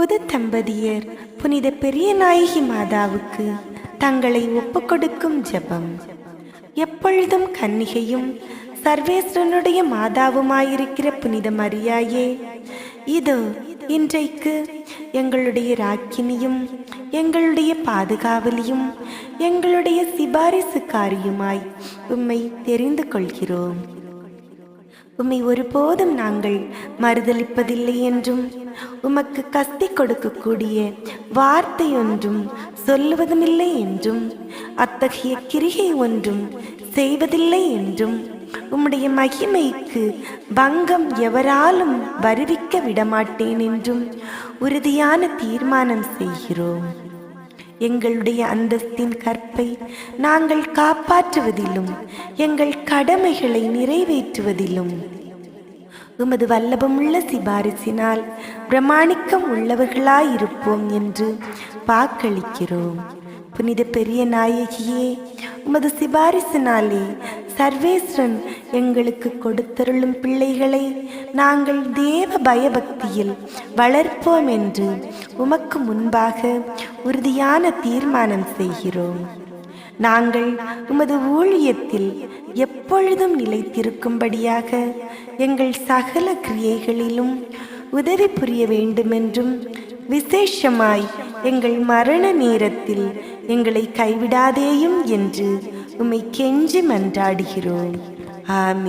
புது தம்பதியர் புனித பெரிய நாயகி மாதாவுக்கு தங்களை ஒப்புக்கொடுக்கும் ஜெபம். எப்பொழுதும் கன்னிகையும் சர்வேஸ்வரனுடைய மாதாவுமாயிருக்கிற புனித மரியாயே இதோ இன்றைக்கு எங்களுடைய ராக்கினியும் எங்களுடைய பாதுகாவலியும் எங்களுடைய சிபாரிசுக்காரியுமாய் உம்மை தெரிந்து கொள்கிறோம். உம்மை ஒருபோதும் நாங்கள் மறுதளிப்பதில்லை என்றும் உமக்கு கஸ்தி கொடுக்கக்கூடிய வார்த்தை ஒன்றும் சொல்லுவதுமில்லை என்றும் அத்தகைய கிரிகை ஒன்றும் செய்வதில்லை என்றும் உம்முடைய மகிமைக்கு பங்கம் எவராலும் வருவிக்க விடமாட்டேன் என்றும் உறுதியான தீர்மானம் செய்கிறோம். எங்களுடைய அந்தஸ்தின் கற்பை நாங்கள் காப்பாற்றுவதிலும் எங்கள் கடமைகளை நிறைவேற்றுவதிலும் உமது வல்லபமுள்ள சிபாரிசினால் பிரமாணிக்கம் உள்ளவர்களாயிருப்போம் என்று வாக்களிக்கிறோம். புனித பெரிய நாயகியே உமது சிபாரிசினாலே சர்வேஸ்வரன் எங்களுக்கு கொடுத்தருளும் பிள்ளைகளை நாங்கள் தேவ பயபக்தியில் வளர்ப்போம் என்று உமக்கு முன்பாக உறுதியான தீர்மானம் செய்கிறோம். நாங்கள் உமது ஊழியத்தில் எப்பொழுதும் நிலைத்திருக்கும்படியாக எங்கள் சகல கிரியைகளிலும் உதவி புரிய வேண்டுமென்றும் விசேஷமாய் எங்கள் மரண நேரத்தில் எங்களை கைவிடாதேயும் என்று உம்மை கெஞ்சி மன்றாடுகிறோம். ஆமி